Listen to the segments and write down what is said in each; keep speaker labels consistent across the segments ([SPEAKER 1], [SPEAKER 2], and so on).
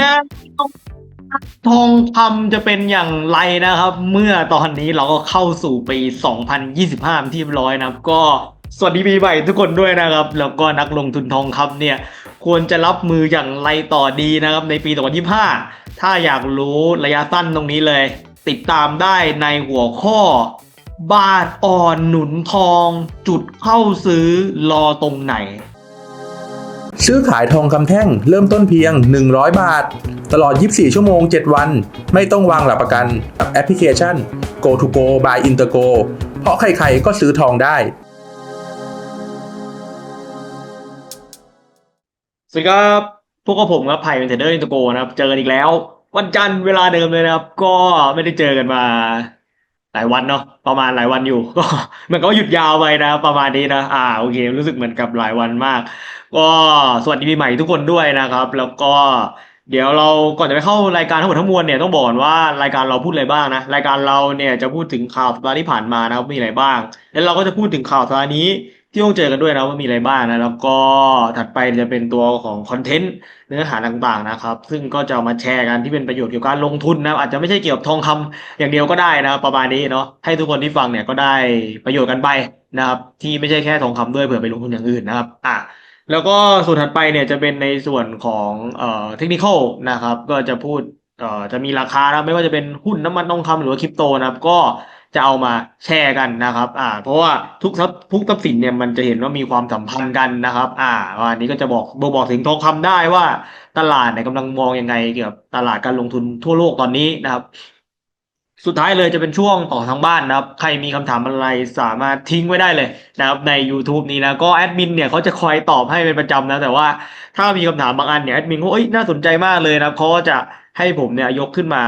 [SPEAKER 1] นะทองคำจะเป็นอย่างไรนะครับ เมื่อตอนนี้เราก็เข้าสู่ปี 2025 ที่เรียบร้อยนะครับ ก็สวัสดีปีใหม่ทุกคนด้วยนะครับ แล้วก็นักลงทุนทองคำเนี่ย ควรจะรับมืออย่างไรต่อดีนะครับ ในปี 2025 ถ้าอยากรู้ระยะสั้นตรงนี้เลย ติดตามได้ในหัวข้อ บาทอ่อนหนุนทอง จุดเข้าซื้อรอตรงไหน
[SPEAKER 2] ซื้อขายทองคำแท่งเริ่มต้นเพียง 100 บาท ตลอด 24 ชั่วโมง 7 วัน ไม่ต้องวางหลักประกันกับแอปพลิเคชัน Go to Go by Intergo เพราะใครๆก็ซื้อทองได้
[SPEAKER 1] สวัสดีครับ พวกกับผมครับไผ่เป็นเทรดเดอร์อินโตอร์โกนะครับ เจอกันอีกแล้ว วันจันทร์เวลาเดิมเลยนะครับ ก็ไม่ได้เจอกันมา หลายวันเนาะประมาณหลายวันอยู่ ก็มันก็หยุดยาวไปนะ ประมาณนี้นะ อ่าโอเค รู้สึกเหมือนกับหลายวันมาก ก็สวัสดีปีใหม่ทุกคนด้วยนะครับ แล้วก็เดี๋ยวเราก่อนจะไปเข้ารายการทั้งหมดทั้งมวลเนี่ยต้องบอกว่ารายการเราพูดอะไรบ้างนะรายการเราเนี่ยจะพูดถึงข่าวสัปดาห์ที่ผ่านมานะครับมีอะไรบ้าง แล้วเราก็จะพูดถึงข่าวสัปดาห์นี้ ที่ต้องเจอกันด้วยนะว่ามีอะไรบ้างนะ แล้วก็ถัดไปจะเป็นตัวของคอนเทนต์เนื้อหาต่างๆนะครับ ซึ่งก็จะมาแชร์กันที่เป็นประโยชน์เกี่ยวกับการลงทุนนะอาจจะไม่ใช่เกี่ยวกับทองคำอย่างเดียวก็ได้นะประมาณนี้เนาะให้ทุกคนที่ฟังเนี่ยก็ได้ประโยชน์กันไปนะครับ ที่ไม่ใช่แค่ทองคำด้วยเผื่อไปลงทุนอย่างอื่นนะครับ อะแล้วก็ส่วนถัดไปเนี่ยจะเป็นในส่วนของเอ่อเทคนิคนะครับ ก็จะพูดเอ่อจะมีราคานะไม่ว่าจะเป็นหุ้นน้ำมันทองคำหรือว่าคริปโตนะครับ ก็ จะเอามาแชร์กันนะครับ อ่า เพราะว่าทุกทรัพย์ทุกทรัพย์สินเนี่ยมันจะเห็นว่ามีความสัมพันธ์กันนะครับ อ่าวันนี้ก็จะบอกบอกบอกถึงทองคำได้ว่าตลาดเนี่ยกำลังมองยังไงเกี่ยวกับตลาดการลงทุนทั่วโลกตอนนี้นะครับ สุดท้ายเลยจะเป็นช่วงต่อทางบ้านนะครับ ใครมีคำถามอะไรสามารถทิ้งไว้ได้เลยนะครับใน YouTube นี้นะ ก็แอดมินเนี่ยเขาจะคอยตอบให้เป็นประจำนะแต่ว่าถ้ามีคำถามบางอันเนี่ยแอดมินเขาเอ้ยน่าสนใจมากเลยนะเขาก็จะให้ผมเนี่ยยกขึ้นมา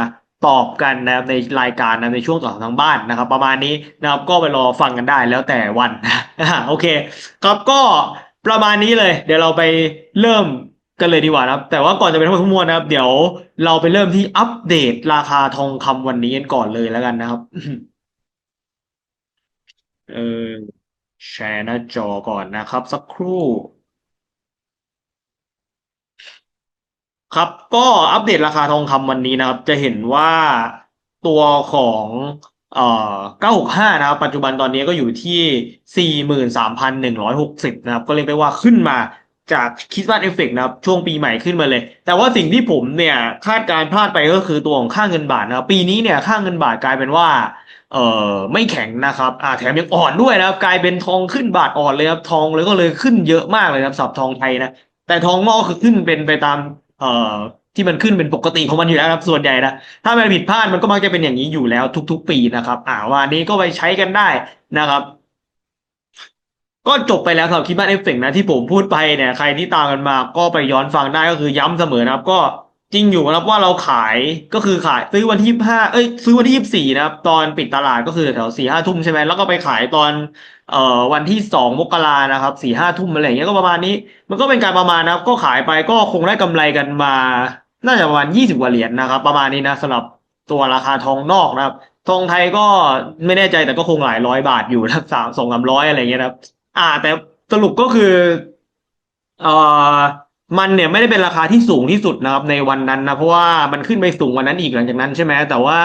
[SPEAKER 1] ตอบกันนะครับในรายการนะในช่วงต่อทางบ้านนะครับ ประมาณนี้นะครับก็ไปรอฟังกันได้แล้วแต่วันนะโอเค ครับก็ประมาณนี้เลย เดี๋ยวเราไปเริ่มกันเลยดีกว่านะครับ แต่ว่าก่อนจะไปทั้งหมดทั้งมวลนะครับ เดี๋ยวเราไปเริ่มที่อัปเดตราคาทองคำวันนี้กันก่อนเลยแล้วกันนะครับ เออแชร์หน้าจอก่อนนะครับ สักครู่ ครับก็อัปเดตราคาทองคำวันนี้นะครับ จะเห็นว่าตัวของเอ่อ965 นะครับ ปัจจุบันตอนนี้ก็อยู่ที่ 43,160 นะครับ ก็เรียกได้ว่าขึ้นมาจากคริสต์มาเอฟเฟกนะครับ ช่วงปีใหม่ขึ้นมาเลย แต่ว่าสิ่งที่ผมเนี่ยคาดการณ์พลาดไปก็คือตัวของค่าเงินบาทนะครับ ปีนี้เนี่ยค่าเงินบาทกลายเป็นว่าเอ่อไม่แข็งนะครับอ่าแถมยังอ่อนด้วยนะครับ กลายเป็นทองขึ้นบาทอ่อนเลยครับทองเลยก็เลยขึ้นเยอะมากเลยครับสับทองไทยนะแต่ทองนอกคือขึ้นเป็นไปตาม เอ่อที่มันขึ้นเป็นปกติของมันอยู่แล้วครับส่วนใหญ่นะถ้ามันผิดพลาดมันก็มักจะเป็นอย่างนี้อยู่แล้วทุก ๆ ปีนะครับ อ่าวันนี้ก็ไปใช้กันได้นะครับ ก็จบไปแล้วสำหรับคลิปบ้านเอฟเฟกนะที่ผมพูดไปเนี่ยใครที่ตามกันมาก็ไปย้อนฟังได้ก็คือย้ำเสมอนะครับ ก็จริงอยู่นะครับว่าเราขายก็คือขายซื้อวันที่ห้าเอ้ยซื้อวันที่ยี่สิบสี่นะครับ ตอนปิดตลาดก็คือแถวสี่ห้าทุ่มใช่ไหมแล้วก็ไปขายตอน เอ่อวันที่สองมกรานะครับสี่ห้าทุ่มอะไรอย่างเงี้ยก็ประมาณนี้ มันก็เป็นการประมาณนะครับ ก็ขายไปก็คงได้กำไรกันมา น่าจะประมาณยี่สิบกว่าเหรียญนะครับ ประมาณนี้นะสำหรับตัวราคาทองนอกนะครับ ทองไทยก็ไม่แน่ใจแต่ก็คงหลายร้อยบาทอยู่นะสามสองสามร้อยอะไรเงี้ยนะครับอ่า แต่สรุปก็คือเอ่อมันเนี่ยไม่ได้เป็นราคาที่สูงที่สุดนะครับในวันนั้นนะเพราะว่ามันขึ้นไปสูงวันนั้นอีกหลังจากนั้นใช่ไหมแต่ว่า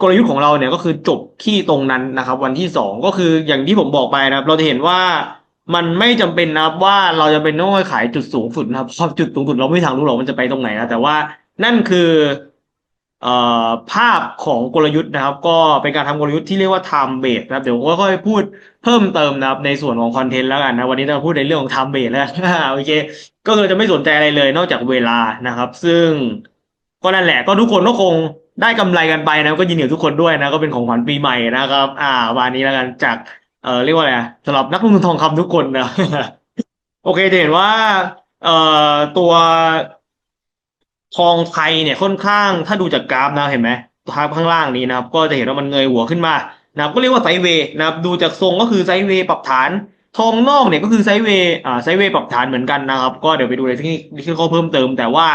[SPEAKER 1] กลยุทธ์ของเราเนี่ยก็คือจบที่ตรงนั้นนะครับ วันที่สองก็คืออย่างที่ผมบอกไปนะครับ เราจะเห็นว่ามันไม่จำเป็นนะครับว่าเราจะเป็นต้องขายจุดสูงสุดนะครับเพราะจุดสูงสุดเราไม่ทางรู้หรอกมันจะไปตรงไหนนะแต่ว่านั่นคือเอ่อภาพของกลยุทธ์นะครับ ก็เป็นการทำกลยุทธ์ที่เรียกว่า time base นะครับเดี๋ยวผมก็ค่อยพูดเพิ่มเติมนะครับในส่วนของคอนเทนต์แล้วกันนะวันนี้เราพูดในเรื่องของ time base แล้วโอเค ก็คือจะไม่สนใจอะไรเลยนอกจากเวลานะครับ ซึ่งก็นั่นแหละก็ทุกคนก็คง ได้กำไรกันไปนะก็ยินดีกับทุกคนด้วยนะก็เป็นของขวัญปีใหม่นะครับ อ่าวันนี้แล้วกันจากเอ่อเรียกว่าอะไรสำหรับนักลงทุนทองคำทุกคนนะโอเคจะเห็นว่าเอ่อตัวทองไทยเนี่ยค่อนข้างถ้าดูจากกราฟนะเห็นไหมภาพข้างล่างนี้นะครับ ก็จะเห็นว่ามันเงยหัวขึ้นมานะครับก็เรียกว่าไซเวย์นะครับดูจากทรงก็คือไซเวย์ปรับฐาน ทองนอกเนี่ยก็คือไซเวย์อ่าไซเวย์ปรับฐานเหมือนกันนะครับ ก็เดี๋ยวไปดูในที่ที่เขาเพิ่มเติม แต่ว่า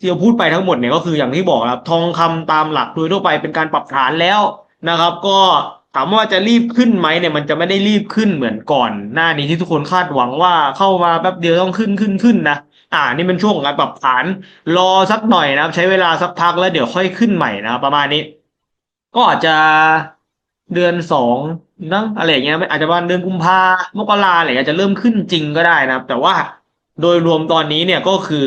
[SPEAKER 1] ที่เราพูดไปทั้งหมดเนี่ยก็คืออย่างที่บอกครับ ทองคำตามหลักโดยทั่วไปเป็นการปรับฐานแล้วนะครับ ก็ถามว่าจะรีบขึ้นไหมเนี่ยมันจะไม่ได้รีบขึ้นเหมือนก่อน หน้านี้ที่ทุกคนคาดหวังว่าเข้ามาแป๊บเดียวต้องขึ้นขึ้นขึ้นนะอ่านี่เป็นช่วงของการปรับฐานรอสักหน่อยนะครับ ใช้เวลาสักพักแล้วเดี๋ยวค่อยขึ้นใหม่นะครับประมาณนี้ ก็อาจจะเดือนสองนะอะไรอย่างเงี้ยอาจจะประมาณเดือนกุมภามกราอะไรเงี้ยจะเริ่มขึ้นจริงก็ได้นะครับ แต่ว่าโดยรวมตอนนี้เนี่ยก็คือ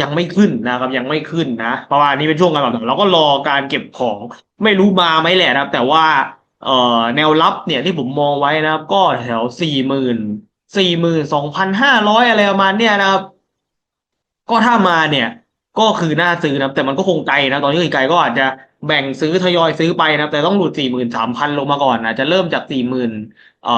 [SPEAKER 1] ยังไม่ขึ้นนะครับ ยังไม่ขึ้นนะประมาณนี้เป็นช่วงการปรับฐานเราก็รอการเก็บของไม่รู้มาไหมแหละนะครับ แต่ว่าเอ่อแนวรับเนี่ยที่ผมมองไว้นะครับ ก็แถวสี่หมื่นสี่หมื่นสองพันห้าร้อยอะไรประมาณเนี้ยนะครับ ก็ถ้ามาเนี่ย ก็คือน่าซื้อนะแต่มันก็คงไกลนะ ตอนนี้ไกลก็อาจจะ แบ่งซื้อทยอยซื้อไปนะครับ แต่ต้องหลุดสี่หมื่นสามพันลงมาก่อนอาจะเริ่มจากสี่หมื่นเอ่อ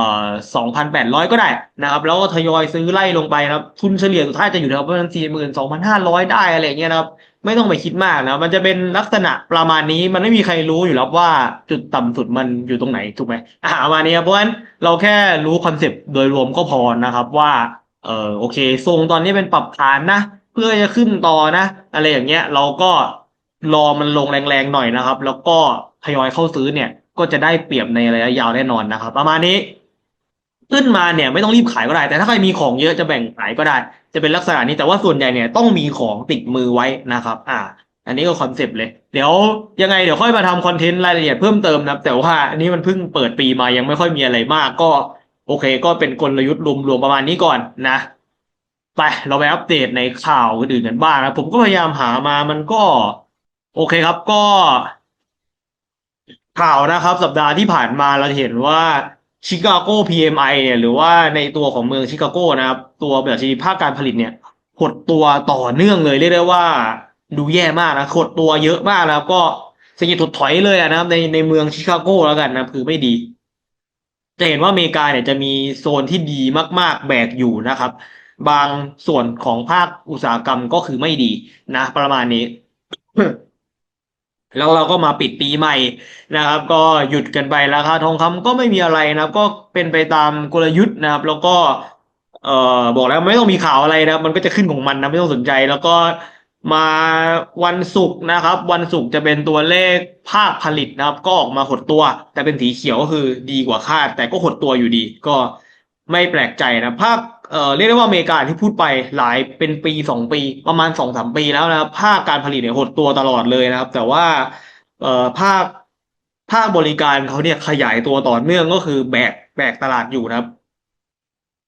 [SPEAKER 1] สองพันแปดร้อยก็ได้นะครับ แล้วก็ทยอยซื้อไล่ลงไปนะครับทุนเฉลี่ยสุดท้ายจะอยู่แถวประมาณสี่หมื่นสองพันห้าร้อยได้อะไรเงี้ยนะครับ ไม่ต้องไปคิดมากนะมันจะเป็นลักษณะประมาณนี้มันไม่มีใครรู้อยู่แล้วว่าจุดต่ำสุดมันอยู่ตรงไหนถูกไหมอ่าประมาณนี้ครับเพราะฉะนั้นเราแค่รู้คอนเซปต์โดยรวมก็พอนะครับว่าเออโอเคทรงตอนนี้เป็นปรับฐานนะ เพื่อจะขึ้นต่อนะ อะไรอย่างเงี้ยเราก็ รอมันลงแรงๆหน่อยนะครับ แล้วก็ทยอยเข้าซื้อเนี่ย ก็จะได้เปรียบในระยะยาวแน่นอนนะครับ ประมาณนี้ ขึ้นมาเนี่ยไม่ต้องรีบขายก็ได้ แต่ถ้าใครมีของเยอะจะแบ่งขายก็ได้ จะเป็นลักษณะนี้แต่ว่าส่วนใหญ่เนี่ยต้องมีของติดมือไว้นะครับ อ่า อันนี้ก็คอนเซปต์เลย เดี๋ยวยังไงเดี๋ยวค่อยมาทำคอนเทนต์รายละเอียดเพิ่มเติมนะแต่ว่าอันนี้มันเพิ่งเปิดปีมายังไม่ค่อยมีอะไรมาก ก็ โอเค ก็เป็นกลยุทธ์รวมๆประมาณนี้ก่อนนะไปเราไปอัปเดตในข่าวอื่นๆกันบ้างนะผมก็พยายามหามามันก็ โอเคครับก็ ข่าวนะครับ สัปดาห์ที่ผ่านมาเราเห็นว่าชิคาโก PMI เนี่ยหรือว่าในตัวของเมืองชิคาโกนะครับ ตัวแบบชีภาคการผลิตเนี่ยหดตัวต่อเนื่องเลยเรียกได้ว่าดูแย่มากนะหดตัวเยอะมากแล้วก็เศรษฐกิจถดถอยเลยอะนะครับ ในในเมืองชิคาโกแล้วกันนะคือไม่ดี จะเห็นว่าอเมริกาเนี่ยจะมีโซนที่ดีมาก ๆแบกอยู่นะครับ บางส่วนของภาคอุตสาหกรรมก็คือไม่ดีนะ ประมาณนี้ แล้วเราก็มาปิดปีใหม่นะครับ ก็หยุดกันไปราคาทองคำก็ไม่มีอะไรนะครับ ก็เป็นไปตามกลยุทธ์นะครับ แล้วก็ เอ่อบอกแล้วไม่ต้องมีข่าวอะไรนะครับ มันก็จะขึ้นของมันนะไม่ต้องสนใจ แล้วก็มาวันศุกร์นะครับ วันศุกร์จะเป็นตัวเลขภาคผลิตนะครับ ก็ออกมาหดตัว แต่เป็นสีเขียวก็คือดีกว่าคาด แต่ก็หดตัวอยู่ดี ก็ไม่แปลกใจนะภาค เอ่อเรียกได้ว่าอเมริกาที่พูดไปหลายเป็นปีสองปี ประมาณสองสามปีแล้วนะครับ ภาคการผลิตเนี่ยหดตัวตลอดเลยนะครับ แต่ว่าเอ่อภาคภาคบริการเขาเนี่ยขยายตัวต่อเนื่องก็คือแบกแบกตลาดอยู่นะครับ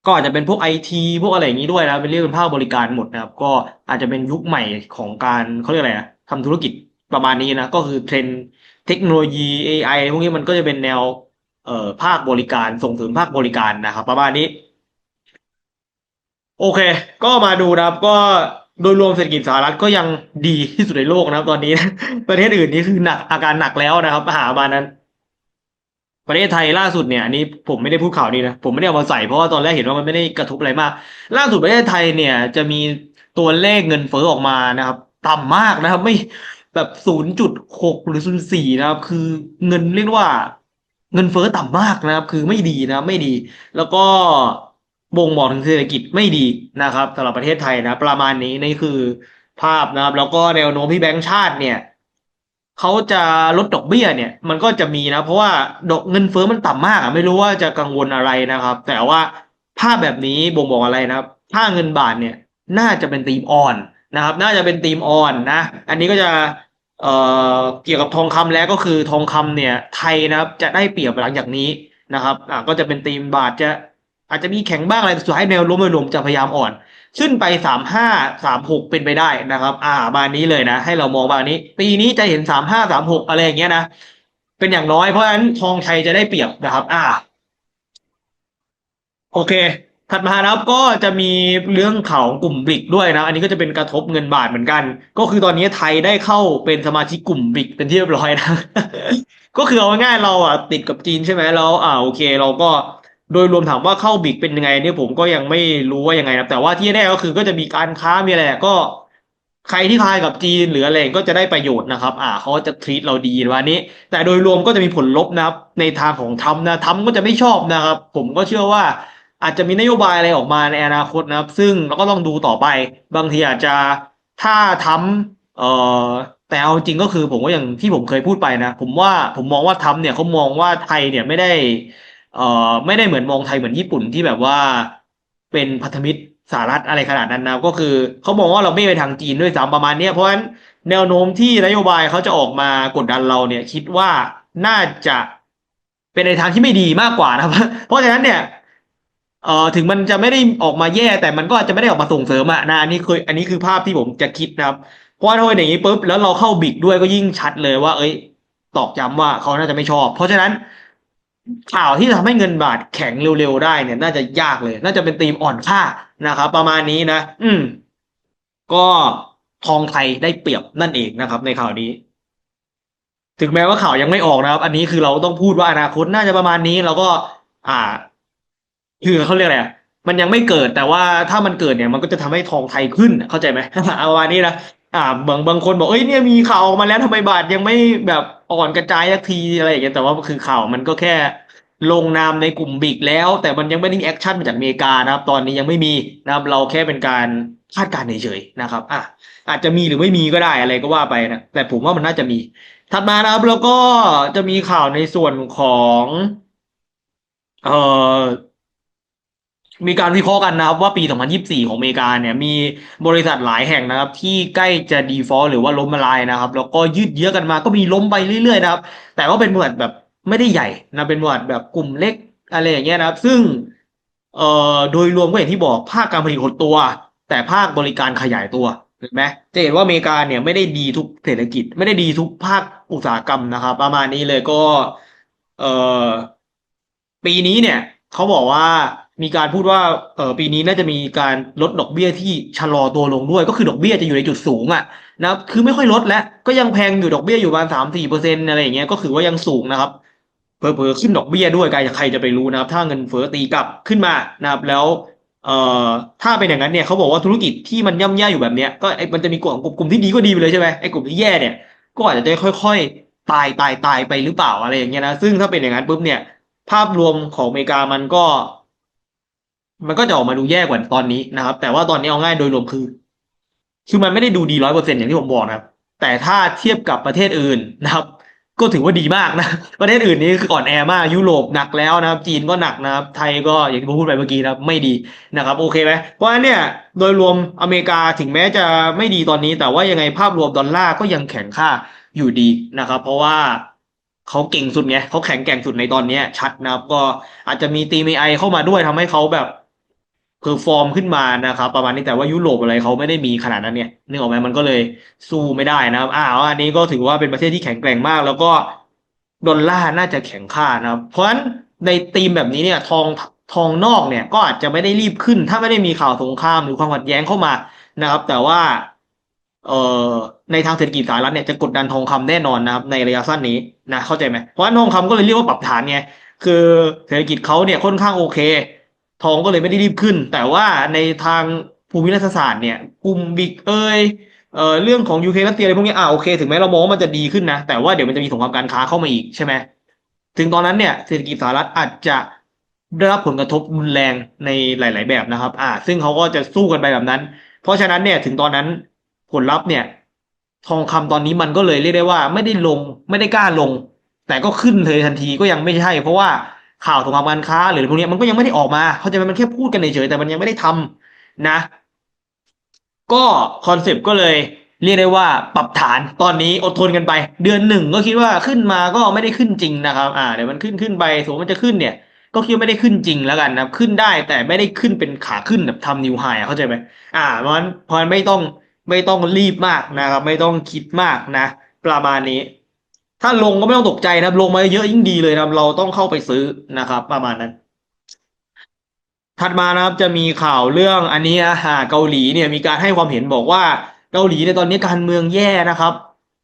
[SPEAKER 1] ก็อาจจะเป็นพวกไอทีพวกอะไรอย่างนี้ด้วยนะเป็นเรื่องเป็นภาคบริการหมดนะครับ ก็อาจจะเป็นยุคใหม่ของการเขาเรียกอะไรนะทำธุรกิจประมาณนี้นะก็คือเทรนเทคโนโลยี AI พวกนี้มันก็จะเป็นแนวเอ่อภาคบริการส่งเสริมภาคบริการนะครับ ประมาณนี้ โอเค ก็มาดูนะครับ ก็โดยรวมเศรษฐกิจสหรัฐก็ยังดีที่สุดในโลกนะครับตอนนี้ ประเทศอื่นนี่คือหนักอาการหนักแล้วนะครับ หามานั้น ประเทศไทยล่าสุดเนี่ยอันนี้ผมไม่ได้พูดข่าวนี้นะ ผมไม่ได้เอามาใส่เพราะว่าตอนแรกเห็นว่ามันไม่ได้กระทบอะไรมาก ล่าสุดประเทศไทยเนี่ย จะมีตัวเลขเงินเฟ้อออกมานะครับ ต่ำมากนะครับ ไม่แบบศูนย์จุดหกหรือศูนย์สี่นะครับ คือเงินเรียกว่า เงินเฟ้อต่ำมากนะครับ คือไม่ดีนะ ไม่ดี แล้วก็ บ่งบอกถึงเศรษฐกิจไม่ดีนะครับสำหรับประเทศไทยนะ ประมาณนี้นี่คือภาพนะครับ แล้วก็แนวโน้มที่แบงก์ชาติเนี่ยเขาจะลดดอกเบี้ยเนี่ย มันก็จะมีนะ เพราะว่าดอกเงินเฟ้อมันต่ำมากอะไม่รู้ว่าจะกังวลอะไรนะครับ แต่ว่าภาพแบบนี้บ่งบอกอะไรนะครับถ้าเงินบาทเนี่ย น่าจะเป็นธีมอ่อนนะครับ น่าจะเป็นธีมอ่อนนะ อันนี้ก็จะเอ่อเกี่ยวกับทองคำแล้วก็คือทองคำเนี่ย ไทยนะครับ จะได้เปรียบหลังจากนี้นะครับอ่าก็จะเป็นธีมบาทจะ อาจจะมีแข็งบ้างอะไรแต่สุดท้ายแนวโน้มโดยรวมจะพยายามอ่อน ขึ้นไปสามห้าสามหกเป็นไปได้นะครับ อ่าบานนี้เลยนะ ให้เรามองบานนี้ ปีนี้จะเห็นสามห้าสามหกอะไรอย่างเงี้ยนะ เป็นอย่างน้อยเพราะฉะนั้นทองไทยจะได้เปรียบนะครับ อ่า โอเค ถัดมานะครับก็จะมีเรื่องข่าวกลุ่มบริกด้วยนะ อันนี้ก็จะเป็นกระทบเงินบาทเหมือนกัน ก็คือตอนนี้ไทยได้เข้าเป็นสมาชิกกลุ่มบริกเป็นที่เรียบร้อยนะ ก็คือเอาง่ายเราอะติดกับจีนใช่ไหมแล้ว อ่าโอเค เราก็ โดยรวมถามว่าเข้าบิกเป็นยังไงเนี่ยผมก็ยังไม่รู้ว่ายังไงนะแต่ว่าที่แน่ก็คือก็จะมีการค้ามีอะไรก็ ใครที่พายกับจีนหรืออะไรก็จะได้ประโยชน์นะครับ อ่าเขาจะทรีตเราดีวันนี้ แต่โดยรวมก็จะมีผลลบนะครับ ในทางของทรัมป์นะทรัมป์ก็จะไม่ชอบนะครับ ผมก็เชื่อว่าอาจจะมีนโยบายอะไรออกมาในอนาคตนะครับ ซึ่งเราก็ต้องดูต่อไป บางทีอาจจะถ้าทำเอ่อแต่เอาจริงก็คือผมก็อย่างที่ผมเคยพูดไปนะ ผมว่าผมมองว่าทำเนี่ยเขามองว่าไทยเนี่ยไม่ได้ เอ่อไม่ได้เหมือนมองไทยเหมือนญี่ปุ่นที่แบบว่าเป็นพันธมิตรสหรัฐอะไรขนาดนั้นนะก็คือเขามองว่าเราไม่ไปทางจีนด้วยซ้ำประมาณเนี้ยเพราะฉะนั้นแนวโน้มที่นโยบายเขาจะออกมากดดันเราเนี่ย คิดว่าน่าจะเป็นในทางที่ไม่ดีมากกว่านะครับ เพราะฉะนั้นเนี่ยเอ่อถึงมันจะไม่ได้ออกมาแย่ แต่มันก็อาจจะไม่ได้ออกมาส่งเสริมอะนะอันนี้คืออันนี้คือภาพที่ผมจะคิดนะครับเพราะถ้าเป็นอย่างนี้ปุ๊บแล้วเราเข้าบิกด้วยก็ยิ่งชัดเลยว่า เอ้ย ตอกย้ำว่าเขาน่าจะไม่ชอบ เพราะฉะนั้น ข่าวที่ทำให้เงินบาทแข็งเร็วๆได้เนี่ย น่าจะยากเลย น่าจะเป็นธีมอ่อนค่านะครับ ประมาณนี้นะ อืม ก็ทองไทยได้เปรียบนั่นเองนะครับ ในข่าวนี้ ถึงแม้ว่าข่าวยังไม่ออกนะครับ อันนี้คือเราต้องพูดว่าอนาคตน่าจะประมาณนี้แล้วก็ อ่า คือเขาเรียกอะไรอะมันยังไม่เกิดแต่ว่าถ้ามันเกิดเนี่ย มันก็จะทำให้ทองไทยขึ้นเข้าใจไหมเอาประมาณนี้นะอ่าบางบางคนบอกเอ้ยเนี่ยมีข่าวออกมาแล้วทำไมบาทยังไม่แบบ อ่อนกระจายสักทีอะไรอย่างเงี้ยแต่ว่าคือข่าวมันก็แค่ลงนามในกลุ่มบิกแล้ว แต่มันยังไม่ได้แอคชั่นมาจากอเมริกานะครับ ตอนนี้ยังไม่มีนะครับเราแค่เป็นการคาดการณ์เฉยๆนะครับอะอาจจะมีหรือไม่มีก็ได้อะไรก็ว่าไปนะแต่ผมว่ามันน่าจะมี ถัดมานะครับแล้วก็จะมีข่าวในส่วนของ เอ่อ มีการวิเคราะห์กันนะครับว่าปี 2024 ของอเมริกาเนี่ยมีบริษัทหลายแห่งนะครับ ที่ใกล้จะ default หรือว่าล้มละลายนะครับ แล้วก็ยืดเยื้อกันมาก็มีล้มไปเรื่อยๆนะครับ แต่ว่าเป็นบริษัทแบบไม่ได้ใหญ่นะเป็นบริษัทแบบกลุ่มเล็กอะไรอย่างเงี้ยนะครับ ซึ่งเอ่อโดยรวมก็อย่างที่บอกภาคการผลิตหดตัว แต่ภาคบริการขยายตัวเห็นไหมจะเห็นว่าอเมริกาเนี่ยไม่ได้ดีทุกเศรษฐกิจ ไม่ได้ดีทุกภาคอุตสาหกรรมนะครับ ประมาณนี้เลยก็ เอ่อปีนี้เนี่ยเขาบอกว่า มีการพูดว่าเออปีนี้น่าจะมีการลดดอกเบี้ยที่ชะลอตัวลงด้วย ก็คือดอกเบี้ยจะอยู่ในจุดสูงอะนะครับคือไม่ค่อยลดแล้วก็ยังแพงอยู่ดอกเบี้ยอยู่ประมาณสามสี่เปอร์เซ็นต์อะไรอย่างเงี้ยก็ถือว่ายังสูงนะครับเผลอๆขึ้นดอกเบี้ยด้วยใครใครจะไปรู้นะครับ ถ้าเงินเฟ้อตีกลับขึ้นมานะครับ แล้วเอ่อถ้าเป็นอย่างนั้นเนี่ยเขาบอกว่าธุรกิจที่มันย่ำแย่อยู่แบบเนี้ยก็ไอ้มันจะมีกลุ่มกลุ่มที่ดีก็ดีไปเลยใช่ไหมไอ้กลุ่มที่แย่เนี่ยก็อาจจะได้ค่อยๆ ตายตายตายไปหรือเปล่าอะไรอย่างเงี้ยนะซึ่งถ้าเป็นอย่างนั้นปุ๊บเนี่ย ภาพรวมของอเมริกามันก็ มันก็จะออกมาดูแย่กว่าตอนนี้นะครับ แต่ว่าตอนนี้เอาง่ายโดยรวมคือ คือมันไม่ได้ดูดีร้อยเปอร์เซ็นอย่างที่ผมบอกนะครับ แต่ถ้าเทียบกับประเทศอื่นนะครับ ก็ถือว่าดีมากนะ ประเทศอื่นนี้คืออ่อนแอมากยุโรปหนักแล้วนะครับ จีนก็หนักนะครับ ไทยก็อย่างที่ผมพูดไปเมื่อกี้นะครับ ไม่ดีนะครับ โอเคไหมเพราะฉะนั้นเนี่ยโดยรวมอเมริกาถึงแม้จะไม่ดีตอนนี้ แต่ว่ายังไงภาพรวมดอลลาร์ก็ยังแข็งค่าอยู่ดีนะครับ เพราะว่าเขาเก่งสุดไงเขาแข็งแกร่งสุดในตอนนี้ชัดนะครับ ก็อาจจะมีตีมีไอเข้ามาด้วยทำให้เขาแบบ เพอฟอร์มขึ้นมานะครับ ประมาณนี้แต่ว่ายุโรปอะไรเขาไม่ได้มีขนาดนั้นเนี่ยนึกออกไหมมันก็เลยสู้ไม่ได้นะครับอ่าวอันนี้ก็ถือว่าเป็นประเทศที่แข็งแกร่งมาก แล้วก็ดอลลาร์น่าจะแข็งค่านะครับ เพราะฉะนั้นในธีมแบบนี้เนี่ยทองทองนอกเนี่ยก็อาจจะไม่ได้รีบขึ้น ถ้าไม่ได้มีข่าวสงครามหรือความขัดแย้งเข้ามานะครับ แต่ว่าเอ่อในทางเศรษฐกิจสหรัฐเนี่ยจะกดดันทองคำแน่นอนนะครับ ในระยะสั้นนี้นะเข้าใจไหมเพราะฉะนั้นทองคำก็เลยเรียกว่าปรับฐานไงคือเศรษฐกิจเขาเนี่ยค่อนข้างโอเค ทองก็เลยไม่ได้รีบขึ้น แต่ว่าในทางภูมิรัฐศาสตร์เนี่ยกลุ่มบิกเอ้ยเอ่อเรื่องของยูเครนรัสเซียอะไรพวกนี้อ่าโอเคถึงแม้เรามองว่ามันจะดีขึ้นนะ แต่ว่าเดี๋ยวมันจะมีสงครามการค้าเข้ามาอีกใช่ไหมถึงตอนนั้นเนี่ยเศรษฐกิจสหรัฐอาจจะได้รับผลกระทบรุนแรงในหลาย ๆ แบบนะครับ อ่า ซึ่งเขาก็จะสู้กันไปแบบนั้น เพราะฉะนั้นเนี่ยถึงตอนนั้นผลลัพธ์เนี่ย ทองคำตอนนี้มันก็เลยเรียกได้ว่า ไม่ได้ลงไม่ได้กล้าลง แต่ก็ขึ้นเลยทันทีก็ยังไม่ใช่ เพราะว่า ข่าวสงครามการค้าหรือพวกนี้มันก็ยังไม่ได้ออกมา เขาจะมันแค่พูดกันเฉยๆแต่มันยังไม่ได้ทำนะ ก็คอนเซปต์ก็เลยเรียกได้ว่าปรับฐานตอนนี้อดทนกันไป เดือนหนึ่งก็คิดว่าขึ้นมาก็ไม่ได้ขึ้นจริงนะครับ อ่าเดี๋ยวมันขึ้นขึ้นไปสมมติมันจะขึ้นเนี่ย ก็คิดว่าไม่ได้ขึ้นจริงแล้วกันนะขึ้นได้แต่ไม่ได้ขึ้นเป็นขาขึ้นแบบทำนิวไฮเข้าใจไหมอ่าเพราะนั้นเพราะฉะนั้นไม่ต้องไม่ต้องรีบมากนะครับ ไม่ต้องคิดมากนะ ประมาณนี้ ถ้าลงก็ไม่ต้องตกใจนะครับลงมาเยอะยิ่งดีเลยนะครับเราต้องเข้าไปซื้อนะครับ ประมาณนั้น ถัดมานะครับจะมีข่าวเรื่องอันนี้อ่าเกาหลีเนี่ยมีการให้ความเห็นบอกว่าเกาหลีในตอนนี้การเมืองแย่นะครับ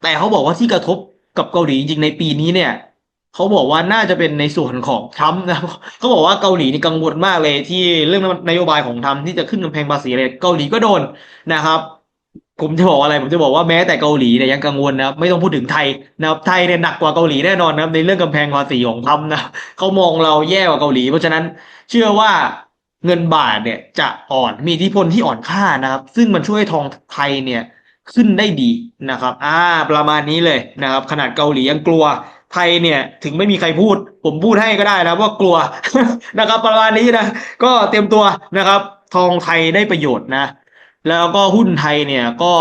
[SPEAKER 1] แต่เขาบอกว่าที่กระทบกับเกาหลีจริงในปีนี้เนี่ยเขาบอกว่าน่าจะเป็นในส่วนของทรัมป์นะครับเขาบอกว่าเกาหลีนี่กังวลมากเลยที่เรื่องนโยบายของทรัมป์ที่จะขึ้นกำแพงภาษีอะไรเกาหลีก็โดนนะครับ ผมจะบอกอะไรผมจะบอกว่าแม้แต่เกาหลีเนี่ยยังกังวลนะครับไม่ต้องพูดถึงไทยนะครับไทยเนี่ยหนักกว่าเกาหลีแน่นอนนะครับในเรื่องกำแพงภาษีของทรัมป์นะเขามองเราแย่กว่าเกาหลี เพราะฉะนั้นเชื่อว่าเงินบาทเนี่ยจะอ่อนมีอิทธิพลที่อ่อนค่านะครับ ซึ่งมันช่วยทองไทยเนี่ยขึ้นได้ดีนะครับ อ่า ประมาณนี้เลยนะครับ ขนาดเกาหลียังกลัวไทยเนี่ย ถึงไม่มีใครพูด ผมพูดให้ก็ได้นะว่ากลัวนะครับ ประมาณนี้นะ ก็เตรียมตัวนะครับ ทองไทยได้ประโยชน์นะ แล้วก็หุ้นไทยเนี่ยก็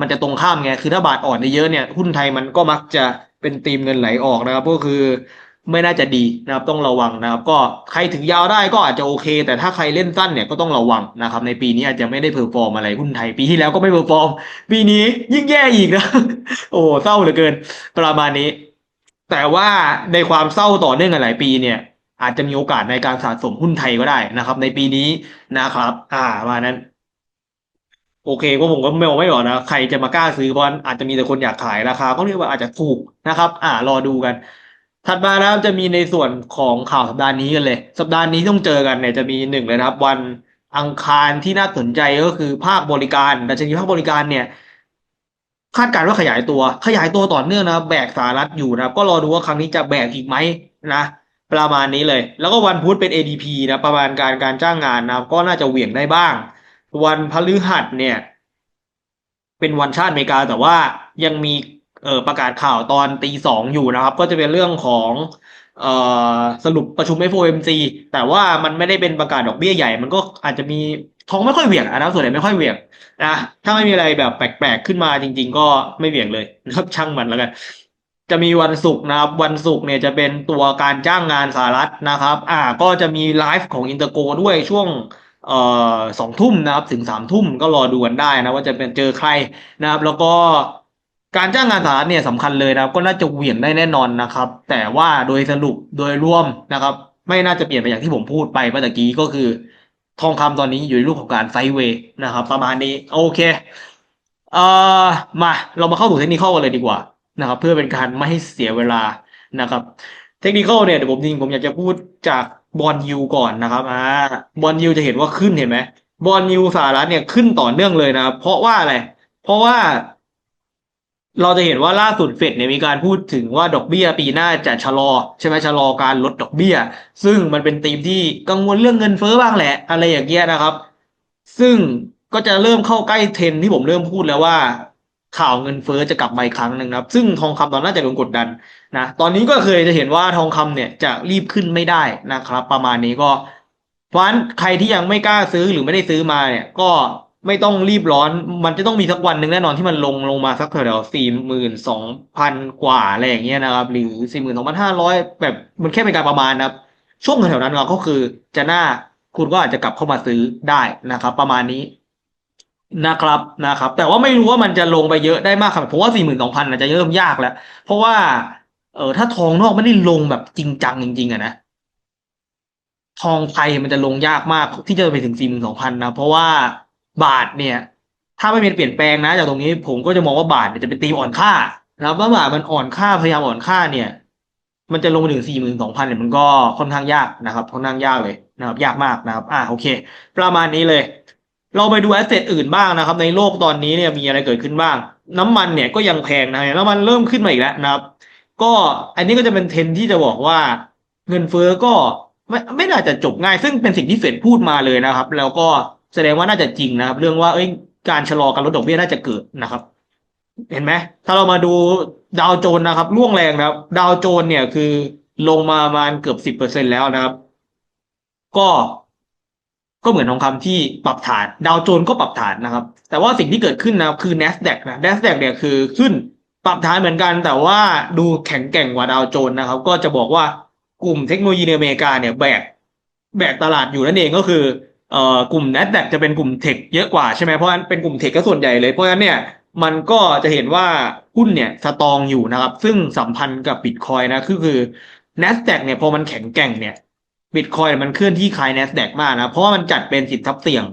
[SPEAKER 1] มันจะตรงข้ามไงคือถ้าบาทอ่อนเยอะเนี่ยหุ้นไทยมันก็มักจะเป็นตีมเงินไหลออกนะครับก็คือไม่น่าจะดีนะครับต้องระวังนะครับ ก็ใครถึงยาวได้ก็อาจจะโอเค แต่ถ้าใครเล่นสั้นเนี่ยก็ต้องระวังนะครับ ในปีนี้อาจจะไม่ได้เพอร์ฟอร์มอะไรหุ้นไทย ปีที่แล้วก็ไม่เพอร์ฟอร์ม ปีนี้ยิ่งแย่อีกนะ โอ้เศร้าเหลือเกิน ประมาณนี้ แต่ว่าในความเศร้าต่อเนื่องกันหลายปีเนี่ย อาจจะมีโอกาสในการสะสมหุ้นไทยก็ได้นะครับ ในปีนี้นะครับ อ่ามานั้น โอเคก็ผมก็ไม่บอกไม่บอกนะใครจะมากล้าซื้อเพราะอาจจะมีแต่คนอยากขายราคา ก็เรียกว่าอาจจะถูกนะครับ อ่ารอดูกัน ถัดมานะครับจะมีในส่วนของข่าวสัปดาห์นี้กันเลย สัปดาห์นี้ต้องเจอกันเนี่ยจะมีหนึ่งเลยนะครับ วันอังคารที่น่าสนใจก็คือภาคบริการดัชนีภาคบริการเนี่ยคาดการณ์ว่าขยายตัวขยายตัวต่อเนื่องนะแบกสหรัฐอยู่นะก็รอดูว่าครั้งนี้จะแบกอีกไหมนะประมาณนี้เลย แล้วก็วันพุธเป็น ADP นะประมาณการการจ้างงานนะก็น่าจะเหวี่ยงได้บ้าง วันพฤหัสเนี่ย เป็นวันชาติอเมริกาแต่ว่ายังมีเออประกาศข่าวตอนตีสองอยู่นะครับ ก็จะเป็นเรื่องของเออสรุปประชุม FOMC แต่ว่ามันไม่ได้เป็นประกาศดอกเบี้ยใหญ่ มันก็อาจจะมีทองไม่ค่อยเหวี่ยงนะส่วนใหญ่ไม่ค่อยเหวี่ยงนะถ้าไม่มีอะไรแบบแปลกๆขึ้นมาจริง ๆ ก็ไม่เหวี่ยงเลยนะครับช่างมันแล้วกัน จะมีวันศุกร์นะครับ วันศุกร์เนี่ยจะเป็นตัวการจ้างงานสหรัฐนะครับ อ่าก็จะมีไลฟ์ของอินเตอร์โกด้วยช่วง สองทุ่มนะครับถึงสามทุ่มก็รอดูกันได้นะว่าจะเป็นเจอใครนะครับ แล้วก็การจ้างงานสหรัฐเนี่ยสำคัญเลยนะครับ ก็น่าจะเหวี่ยงได้แน่นอนนะครับ แต่ว่าโดยสรุปโดยรวมนะครับ ไม่น่าจะเปลี่ยนไปอย่างที่ผมพูดไปเมื่อกี้ก็คือ ทองคำตอนนี้อยู่ในรูปของการไซเวย์นะครับ ประมาณนี้โอเคเอ่อมาเรามาเข้าสู่เทคนิคกันเลยดีกว่านะครับ เพื่อเป็นการไม่ให้เสียเวลานะครับ เทคนิคเนี่ยเดี๋ยวผมจริงผมอยากจะพูดจาก บอลยูก่อนนะครับอ่าบอลยูจะเห็นว่าขึ้นเห็นไหมบอลยูสหรัฐเนี่ยขึ้นต่อเนื่องเลยนะครับเพราะว่าอะไร เพราะว่า เราจะเห็นว่าล่าสุดเฟดเนี่ยมีการพูดถึงว่าดอกเบี้ยปีหน้าจะชะลอ ใช่ไหมชะลอการลดดอกเบี้ย ซึ่งมันเป็นธีมที่กังวลเรื่องเงินเฟ้อบ้างแหละ อะไรอย่างเงี้ยนะครับ ซึ่งก็จะเริ่มเข้าใกล้เทรนที่ผมเริ่มพูดแล้วว่า ข่าวเงินเฟ้อจะกลับมาอีกครั้งหนึ่งนะครับ ซึ่งทองคำตอนน่าจะโดนกดดันนะตอนนี้ก็เคยจะเห็นว่าทองคำเนี่ยจะรีบขึ้นไม่ได้นะครับ ประมาณนี้ก็ เพราะฉะนั้นใครที่ยังไม่กล้าซื้อหรือไม่ได้ซื้อมาเนี่ย ก็ไม่ต้องรีบร้อน มันจะต้องมีสักวันหนึ่งแน่นอนที่มันลงลงมาสักแถวๆสี่หมื่นสองพันกว่าอะไรอย่างเงี้ยนะครับ หรือสี่หมื่นสองพันห้าร้อยแบบมันแค่เป็นการประมาณนะครับ ช่วงแถวๆนั้นเราก็คือจะหน้าคุณก็อาจจะกลับเข้ามาซื้อได้นะครับ ประมาณนี้ นะครับนะครับ แต่ว่าไม่รู้ว่ามันจะลงไปเยอะได้มากขนาดเพราะว่าสี่หมื่นสองพันอาจจะเริ่มยากแล้ว เพราะว่าเออถ้าทองนอกไม่ได้ลงแบบจริงจังจริง ๆอะนะทองไทยมันจะลงยากมากที่จะไปถึงสี่หมื่นสองพันนะเพราะว่าบาทเนี่ย ถ้าไม่มีเปลี่ยนแปลงนะจากตรงนี้ผมก็จะมองว่าบาทเนี่ยจะเป็นตีมอ่อนค่านะครับว่าบาทมันอ่อนค่าพยายามอ่อนค่าเนี่ย มันจะลงไปถึงสี่หมื่นสองพันเนี่ยมันก็ค่อนข้างยากนะครับค่อนข้างยากเลยนะครับ ยากมากนะครับ อ่าโอเค ประมาณนี้เลย เราไปดูแอสเซทอื่นบ้างนะครับ ในโลกตอนนี้เนี่ยมีอะไรเกิดขึ้นบ้าง น้ำมันเนี่ยก็ยังแพงนะน้ำมันเริ่มขึ้นมาอีกแล้วนะครับ ก็อันนี้ก็จะเป็นเทรนที่จะบอกว่า เงินเฟ้อก็ไม่ไม่น่าจะจบง่าย ซึ่งเป็นสิ่งที่เฟดพูดมาเลยนะครับ แล้วก็แสดงว่าน่าจะจริงนะครับ เรื่องว่าเอ้ยการชะลอการลดดอกเบี้ยน่าจะเกิดนะครับ เห็นไหมถ้าเรามาดูดาวโจนส์นะครับร่วงแรงนะครับ ดาวโจนส์เนี่ยคือลงมาประมาณเกือบสิบเปอร์เซ็นแล้วนะครับ ก็ ก็เหมือนทองคำที่ปรับฐาน ดาวโจนส์ก็ปรับฐานนะครับ แต่ว่าสิ่งที่เกิดขึ้นนะคือ NASDAQ นะ NASDAQ เนี่ยคือขึ้นปรับฐานเหมือนกัน แต่ว่าดูแข็งแกร่งกว่าดาวโจนส์นะครับ ก็จะบอกว่ากลุ่มเทคโนโลยีในอเมริกาเนี่ยแบกแบกตลาดอยู่นั่นเองก็คือเอ่อกลุ่ม NASDAQ จะเป็นกลุ่มเทคเยอะกว่าใช่ไหมเพราะฉะนั้นเป็นกลุ่มเทคก็ส่วนใหญ่เลยเพราะฉะนั้นเนี่ยมันก็จะเห็นว่าหุ้นเนี่ยสตองอยู่นะครับ ซึ่งสัมพันธ์กับบิตคอยนะคือคือ NASDAQ เนี่ยพอมันแข็งแกร่งเนี่ย บิตคอยมันเคลื่อนที่คลาย NASDAQ มากนะ เพราะว่ามันจัดเป็นสินทรัพย์เสี่ยง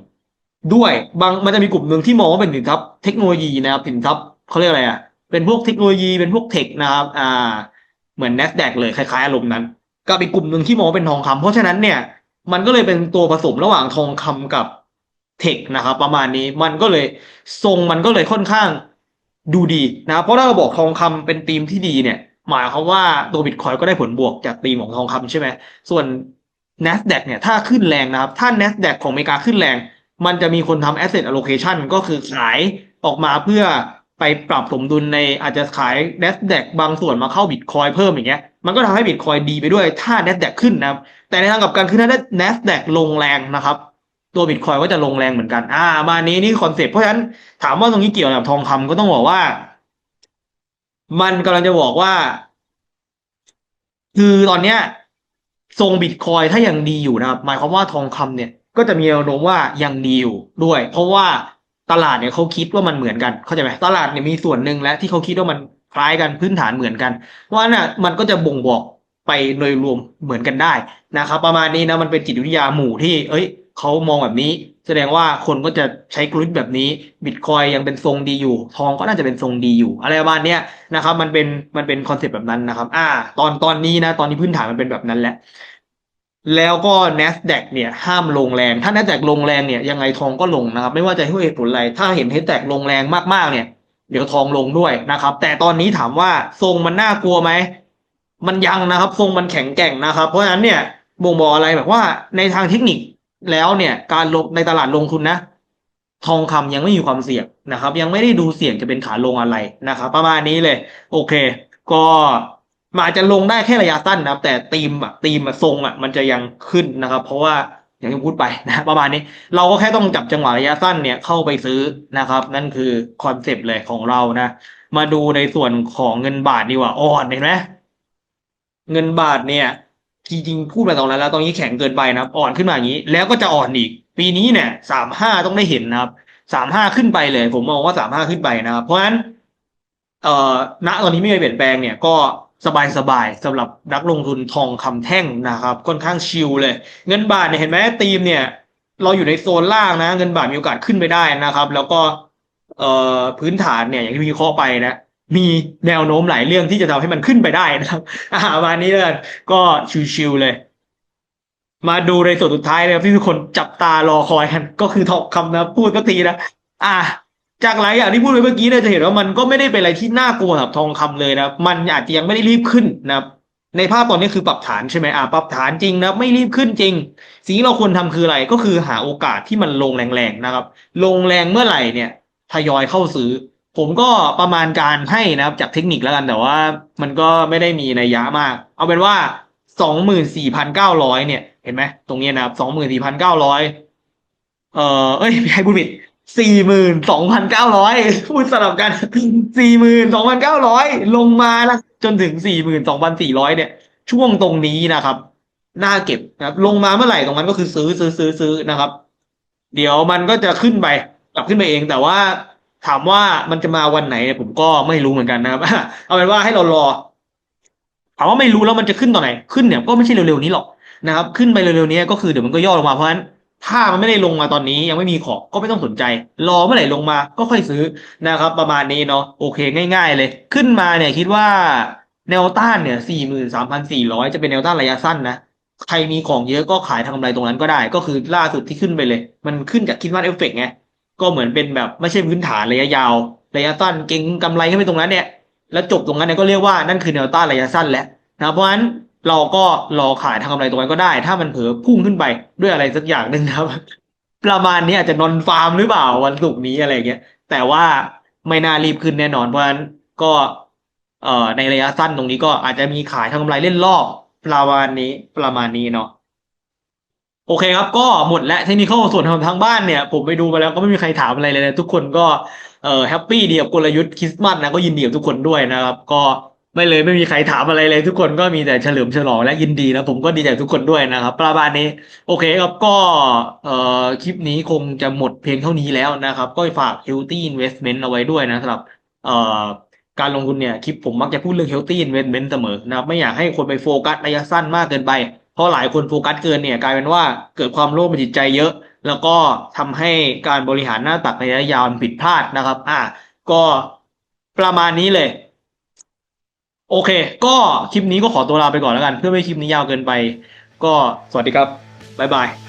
[SPEAKER 1] ด้วยบางมันจะมีกลุ่มหนึ่งที่มองว่าเป็นสินทรัพย์เทคโนโลยีนะครับสินทรัพย์เขาเรียกอะไรอะเป็นพวกเทคโนโลยีเป็นพวกเทคนะครับอ่าเหมือน NASDAQ เลยคล้ายๆอารมณ์นั้นกับอีกกลุ่มหนึ่งที่มองว่าเป็นทองคำเพราะฉะนั้นเนี่ย มันก็เลยเป็นตัวผสมระหว่างทองคำกับเทคนะครับ ประมาณนี้มันก็เลยทรงมันก็เลยค่อนข้างดูดีนะครับเพราะถ้าเราบอกทองคำเป็นธีมที่ดีเนี่ย หมายความว่าตัวบิตคอยก็ได้ผลบวกจากธีมของทองคำใช่ไหมส่วน NASDAQ เนี่ยถ้าขึ้นแรงนะครับ ถ้า NASDAQ ของอเมริกาขึ้นแรง มันจะมีคนทำ asset allocation ก็คือขายออกมาเพื่อไปปรับสมดุลในอาจจะขาย NASDAQ บางส่วนมาเข้าบิตคอยเพิ่มอย่างเงี้ยมันก็ทำให้บิตคอยดีไปด้วยถ้า NASDAQ ขึ้นนะครับ แต่ในทางกลับกันคือถ้า NASDAQ ลงแรงนะครับ ตัวบิตคอยก็จะลงแรงเหมือนกัน อ่า มานี้นี่คอนเซ็ปต์เพราะฉะนั้นถามว่าตรงนี้เกี่ยวกับทองคำก็ต้องบอกว่า มันกำลังจะบอกว่า คือตอนเนี้ย ทรงบิตคอยถ้ายังดีอยู่นะครับ หมายความว่าทองคำเนี่ยก็จะมีแนวโน้มว่ายังดีอยู่ด้วย เพราะว่าตลาดเนี่ยเขาคิดว่ามันเหมือนกันเข้าใจไหมตลาดเนี่ยมีส่วนหนึ่งและที่เขาคิดว่ามันคล้ายกันพื้นฐานเหมือนกันว่าน่ะมันก็จะบ่งบอกไปโดยรวมเหมือนกันได้นะครับ ประมาณนี้นะมันเป็นจิตวิทยาหมู่ที่ เอ้ย เขามองแบบนี้ แสดงว่าคนก็จะใช้กลยุทธ์แบบนี้บิตคอยยังเป็นทรงดีอยู่ ทองก็น่าจะเป็นทรงดีอยู่ อะไรประมาณนี้นะครับ มันเป็นมันเป็นคอนเซ็ปต์แบบนั้นนะครับ อ่า ตอนตอนนี้นะ ตอนนี้พื้นฐานมันเป็นแบบนั้นแหละแล้วก็ NASDAQ เนี่ยห้ามลงแรง ถ้า NASDAQ ลงแรงเนี่ยยังไงทองก็ลงนะครับ ไม่ว่าจะด้วยเหตุผลอะไร ถ้าเห็น NASDAQ ลงแรงมากๆเนี่ย เดี๋ยวทองลงด้วยนะครับ แต่ตอนนี้ถามว่าทรงมันน่ากลัวไหม มันยังนะครับ ทรงมันแข็งแกร่งนะครับ เพราะฉะนั้นเนี่ยบ่งบอกอะไรแบบว่าในทางเทคนิค แล้วเนี่ยการลงในตลาดลงทุนนะ ทองคำยังไม่มีความเสี่ยงนะครับ ยังไม่ได้ดูเสี่ยงจะเป็นขาลงอะไรนะครับ ประมาณนี้เลย โอเค ก็มันอาจจะลงได้แค่ระยะสั้นนะครับ แต่ตีมอะตีมอะทรงอะมันจะยังขึ้นนะครับ เพราะว่าอย่างที่พูดไปนะประมาณนี้ เราก็แค่ต้องจับจังหวะระยะสั้นเนี่ยเข้าไปซื้อนะครับ นั่นคือคอนเซปต์เลยของเรานะ มาดูในส่วนของเงินบาทดีกว่าอ่อนเห็นไหมเงินบาทเนี่ย จริงๆพูดไปตรงนั้นแล้วตอนนี้แข็งเกินไปนะครับ อ่อนขึ้นมาอย่างนี้ แล้วก็จะอ่อนอีก ปีนี้เนี่ยสามห้าต้องได้เห็นนะครับสามห้าขึ้นไปเลย ผมมองว่าสามห้าขึ้นไปนะครับ เพราะฉะนั้น เอ่อณตอนนี้ไม่มีเปลี่ยนแปลงเนี่ยก็สบายๆสำหรับนักลงทุนทองคำแท่งนะครับ ค่อนข้างชิลเลย เงินบาทเนี่ยเห็นไหมธีมเนี่ย เราอยู่ในโซนล่างนะ เงินบาทมีโอกาสขึ้นไปได้นะครับ แล้วก็เอ่อพื้นฐานเนี่ยอย่างที่พี่เคาะไปนะ มีแนวโน้มหลายเรื่องที่จะทำให้มันขึ้นไปได้นะครับ อ่าประมานี้เลยก็ชิวๆเลย มาดูในส่วนสุดท้ายเลยครับที่ทุกคนจับตารอคอยกันก็คือทองคำนะพูดก็ทีนะอะจากหลายอย่างที่พูดไปเมื่อกี้เนี่ยจะเห็นว่ามันก็ไม่ได้เป็นอะไรที่น่ากลัวสำหรับทองคำเลยนะมันอาจจะยังไม่ได้รีบขึ้นนะครับในภาพตอนนี้คือปรับฐานใช่ไหมอะปรับฐานจริงนะไม่รีบขึ้นจริง สิ่งที่เราควรทำคืออะไรก็คือหาโอกาสที่มันลงแรงๆนะครับ ลงแรงเมื่อไหร่เนี่ยทยอยเข้าซื้อ ผมก็ประมาณการให้นะครับจากเทคนิคแล้วกันแต่ว่ามันก็ไม่ได้มีนัยยะมาก เอาเป็นว่าสองหมื่นสี่พันเก้าร้อยเนี่ยเห็นไหมตรงนี้นะครับสองหมื่นสี่พันเก้าร้อยเอ่อเอ้ยใช่พูดผิดสี่หมื่นสองพันเก้าร้อยพูดสลับกันสี่หมื่นสองพันเก้าร้อยลงมาแล้วจนถึงสี่หมื่นสองพันสี่ร้อยเนี่ย ช่วงตรงนี้นะครับน่าเก็บนะครับ ลงมาเมื่อไหร่ตรงนั้นก็คือซื้อซื้อซื้อซื้อนะครับ เดี๋ยวมันก็จะขึ้นไปกลับขึ้นไปเองแต่ว่า ถามว่ามันจะมาวันไหนเนี่ยผมก็ไม่รู้เหมือนกันนะครับ เอาเป็นว่าให้เรารอถามว่าไม่รู้แล้วมันจะขึ้นตอนไหน ขึ้นเนี่ยก็ไม่ใช่เร็วๆนี้หรอกนะครับ ขึ้นไปเร็วๆนี้ก็คือเดี๋ยวมันก็ย่อลงมาเพราะฉะนั้นถ้ามันไม่ได้ลงมาตอนนี้ยังไม่มีของก็ไม่ต้องสนใจ รอเมื่อไหร่ลงมาก็ค่อยซื้อนะครับ ประมาณนี้เนาะโอเคง่าย ๆ เลย ขึ้นมาเนี่ยคิดว่าแนวต้านเนี่ยสี่หมื่นสามพันสี่ร้อยจะเป็นแนวต้านระยะสั้นนะใครมีของเยอะก็ขายทางกำไรตรงนั้นก็ได้ ก็คือล่าสุดที่ขึ้นไปเลย มันขึ้นจากคิดว่าเอฟเฟกไง ก็เหมือนเป็นแบบไม่ใช่พื้นฐานระยะยาว ระยะสั้นเก็งกำไรขึ้นไปตรงนั้นเนี่ย แล้วจบตรงนั้นเนี่ยก็เรียกว่านั่นคือแนวต้านระยะสั้นแล้วนะเพราะฉะนั้นเราก็รอขายทางกำไรตรงนั้นก็ได้ ถ้ามันเผลอพุ่งขึ้นไปด้วยอะไรสักอย่างหนึ่งนะครับ ประมาณนี้อาจจะนอนฟาร์มหรือเปล่าวันศุกร์นี้อะไรเงี้ย แต่ว่าไม่น่ารีบขึ้นแน่นอนเพราะฉะนั้นก็เอ่อในระยะสั้นตรงนี้ก็อาจจะมีขายทางกำไรเล่นรอบประมาณนี้ประมาณนี้เนาะ โอเคครับก็หมดแล้วเทคนิคส่วนของทางบ้านเนี่ย ผมไปดูมาแล้วก็ไม่มีใครถามอะไรเลยนะทุกคนก็เออแฮปปี้ดีกับกลยุทธ์คริสต์มาสนะก็ยินดีกับทุกคนด้วยนะครับ ก็ไม่เลยไม่มีใครถามอะไรเลย ทุกคนก็มีแต่เฉลิมฉลองและยินดีนะผมก็ดีใจทุกคนด้วยนะครับ ประมาณนี้ โอเคครับก็เอ่อคลิปนี้คงจะหมดเพียงเท่านี้แล้วนะครับ ก็ฝาก healthy investment เอาไว้ด้วยนะสำหรับเอ่อการลงทุนเนี่ยคลิปผมมักจะพูดเรื่อง healthy investment เสมอนะครับไม่อยากให้คนไปโฟกัสระยะสั้นมากเกินไป ราะหลายคนโฟกัสเกินเนี่ยกลายเป็นว่าเกิดความโลภในจิตใจเยอะ แล้วก็ทำให้การบริหารหน้าตักในระยะยาวผิดพลาดนะครับ อะก็ประมาณนี้เลย โอเค ก็คลิปนี้ก็ขอตัวลาไปก่อนแล้วกัน เพื่อไม่ให้คลิปนี้ยาวเกินไป ก็สวัสดีครับบ๊ายบาย